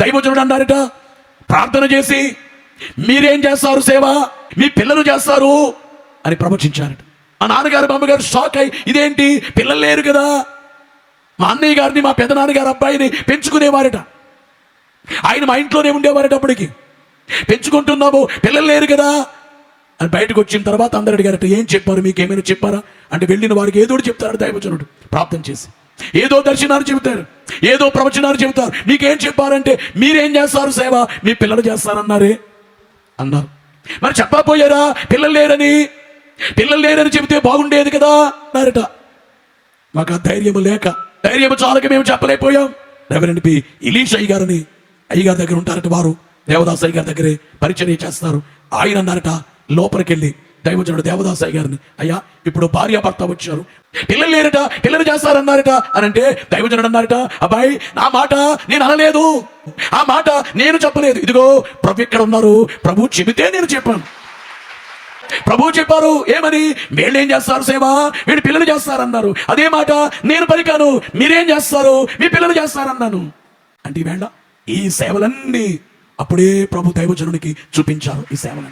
దైవజనుడు అన్నారట. ప్రార్థన చేసి మీరేం చేస్తారు సేవ? మీ పిల్లలు చేస్తారు? అని ప్రవచించారట. మా నాన్నగారు మా అమ్మగారు షాక్ అయి ఇదేంటి? పిల్లలు లేరు కదా. మా అన్నయ్య గారిని మా పెద్ద నాన్నగారు అబ్బాయిని పెంచుకునేవారట. ఆయన మా ఇంట్లోనే ఉండేవారట అప్పటికి. పెంచుకుంటున్నాము పిల్లలు లేరు కదా. అని బయటకు వచ్చిన తర్వాత అందరు అడిగారట ఏం చెప్పారు? మీకు ఏమైనా చెప్పారా? అంటే వెళ్ళిన వారికి ఏదో చెప్తారు దైవజనుడు ప్రార్థన చేసి. ఏదో దర్శనాలు చెబుతారు ఏదో ప్రవచనాలు చెబుతారు. మీకేం చెప్పారంటే మీరేం చేస్తారు సేవ? మీ పిల్లలు చేస్తారన్నారే? అన్నారు. మరి చెప్పకపోయారా పిల్లలు లేరని? పిల్లలు లేరని చెబితే బాగుండేది కదా? అన్నారట. మాకు ఆ ధైర్యము లేక ధైర్యము చాలక మేము చెప్పలేకపోయాం. రెవరెండ్ పి ఇలీష్ అయ్య గారని అయ్యగారి దగ్గర ఉంటారట వారు. దేవదాస్ అయ్య గారి దగ్గరే పరిచయం చేస్తారు. ఆయన అన్నారట లోపలికెళ్ళి దైవజనుడు దేవదాస్ గారిని అయ్యా ఇప్పుడు భార్య భర్త వచ్చారు. పిల్లలు లేరట పిల్లలు చేస్తారన్నారట. అని అంటే దైవజనుడు అన్నారట అబ్బాయి నా మాట నేను అనలేదు. ఆ మాట నేను చెప్పలేదు. ఇదిగో ప్రభు ఇక్కడ ఉన్నారు. ప్రభు చెబితే నేను చెప్పాను. ప్రభు చెప్పారు ఏమని? వీళ్ళేం చేస్తారు సేవ? వీడు పిల్లలు చేస్తారన్నారు. అదే మాట నేను పలికాను. మీరేం చేస్తారు? మీ పిల్లలు చేస్తారన్నాను. అంటే వేళ ఈ సేవలన్నీ అప్పుడే ప్రభు దైవజనునికి చూపించారు ఈ సేవలన్నీ.